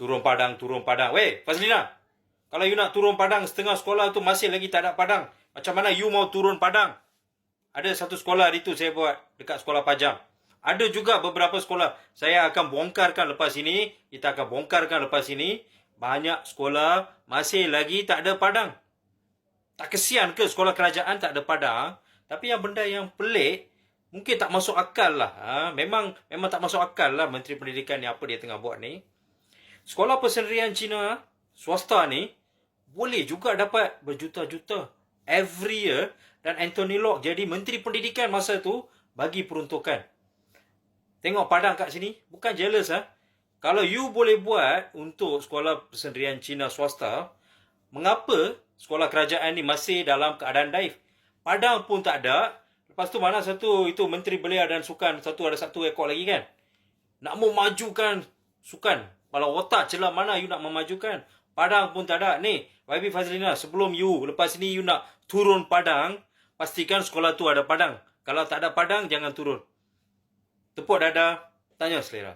turun padang, turun padang. Weh, Fazlina. Kalau you nak turun padang, setengah sekolah tu masih lagi tak ada padang. Macam mana you mau turun padang? Ada satu sekolah hari tu saya buat dekat sekolah Pajang. Ada juga beberapa sekolah. Saya akan bongkarkan lepas ini. Kita akan bongkarkan lepas ini. Banyak sekolah masih lagi tak ada padang. Tak kesian ke sekolah kerajaan tak ada padang? Tapi yang benda yang pelik, mungkin tak masuk akal lah. Ha? Memang memang tak masuk akal lah Menteri Pendidikan ni apa dia tengah buat ni. Sekolah persendirian Cina swasta ni boleh juga dapat berjuta-juta every year dan Anthony Locke jadi Menteri Pendidikan masa tu bagi peruntukan. Tengok padang kat sini, bukan jealous ah. Kalau you boleh buat untuk sekolah persendirian Cina swasta, mengapa sekolah kerajaan ni masih dalam keadaan daif? Padang pun tak ada. Lepas tu mana satu itu Menteri Belia dan Sukan, satu ada satu ekor lagi kan? Nak memajukan sukan. Kalau otak celah mana you nak memajukan? Padang pun tak ada. Ni, YB Fazlina, sebelum you, lepas ni you nak turun padang, pastikan sekolah tu ada padang. Kalau tak ada padang, jangan turun. Tepuk dada, tanya selera.